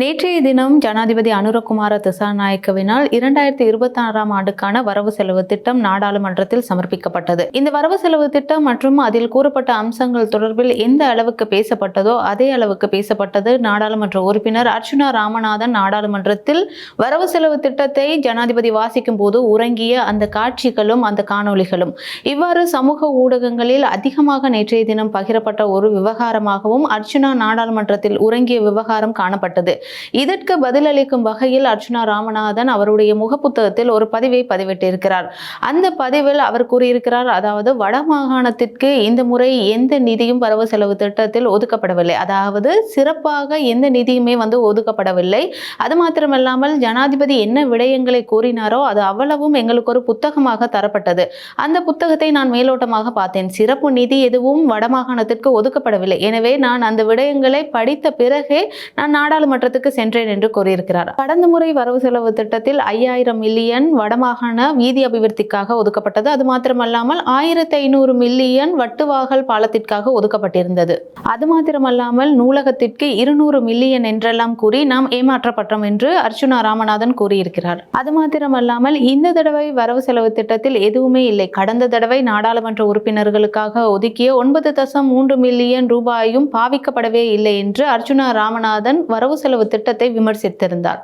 நேற்றைய தினம் ஜனாதிபதி அனுரகுமார திசாநாயக்கவினால் இரண்டாயிரத்தி இருபத்தி ஆறாம் ஆண்டுக்கான வரவு செலவு திட்டம் நாடாளுமன்றத்தில் சமர்ப்பிக்கப்பட்டது. இந்த வரவு செலவு திட்டம் மற்றும் அதில் கூறப்பட்ட அம்சங்கள் தொடர்பில் எந்த அளவுக்கு பேசப்பட்டதோ அதே அளவுக்கு பேசப்பட்டது. நாடாளுமன்ற உறுப்பினர் அர்ச்சுனா ராமநாதன் நாடாளுமன்றத்தில் வரவு செலவு திட்டத்தை ஜனாதிபதி வாசிக்கும் போது உறங்கிய அந்த காட்சிகளும் அந்த காணொளிகளும். இவ்வாறு சமூக ஊடகங்களில் அதிகமாக நேற்றைய தினம் பகிரப்பட்ட ஒரு விவகாரமாகவும் அர்ச்சுனா நாடாளுமன்றத்தில் உறங்கிய விவகாரம் காணப்பட்டது. இதற்கு பதிலளிக்கும் வகையில் அர்ச்சுனா ராமநாதன் அவருடைய முகப்புத்தகத்தில் ஒரு பதிவை பதிவிட்டிருக்கிறார். அந்த பதிவில் அவர் கூறியிருக்கிறார் அதாவது வடமாகாணத்திற்கு இந்த முறை எந்த நிதியும் வரவு செலவு திட்டத்தில் ஒதுக்கப்படவில்லை. அதாவது சிறப்பாக எந்த நிதியுமே வந்து ஒதுக்கப்படவில்லை. அது மாத்திரமல்லாமல் ஜனாதிபதி என்ன விடயங்களை கூறினாரோ அது அவ்வளவும் எங்களுக்கு ஒரு புத்தகமாக தரப்பட்டது. அந்த புத்தகத்தை நான் மேலோட்டமாக பார்த்தேன். சிறப்பு நிதி எதுவும் வடமாகாணத்திற்கு ஒதுக்கப்படவில்லை. எனவே நான் அந்த விடயங்களை படித்த பிறகே நான் நாடாளுமன்றத்துக்கு இடத்துக்கு சென்றேன் என்று கூறியிருக்கிறார். கடந்த முறை வரவு செலவு திட்டத்தில் ஐயாயிரம் மில்லியன் வடமாகாண வீதி அபிவிருத்திக்காக ஒதுக்கப்பட்டது. அது மாத்திரமல்லாமல் ஆயிரத்தி ஐநூறு மில்லியன் வட்டுவாகல் பாலத்திற்காக ஒதுக்கப்பட்டிருந்தது. அது மாத்திரமல்லாமல் நூலகத்திற்கு இருநூறு மில்லியன் என்றெல்லாம் கூறி நாம் ஏமாற்றப்பட்டோம் என்று அர்ச்சுனா ராமநாதன் கூறியிருக்கிறார். அது மாத்திரமல்லாமல் இந்த தடவை வரவு செலவு திட்டத்தில் எதுவுமே இல்லை. கடந்த தடவை நாடாளுமன்ற உறுப்பினர்களுக்காக ஒதுக்கிய ஒன்பது தசம் மூன்று மில்லியன் ரூபாயும் பாவிக்கப்படவே இல்லை என்று அர்ச்சுனா ராமநாதன் வரவு செலவு திட்டத்தை விமர்சித்திருந்தார்.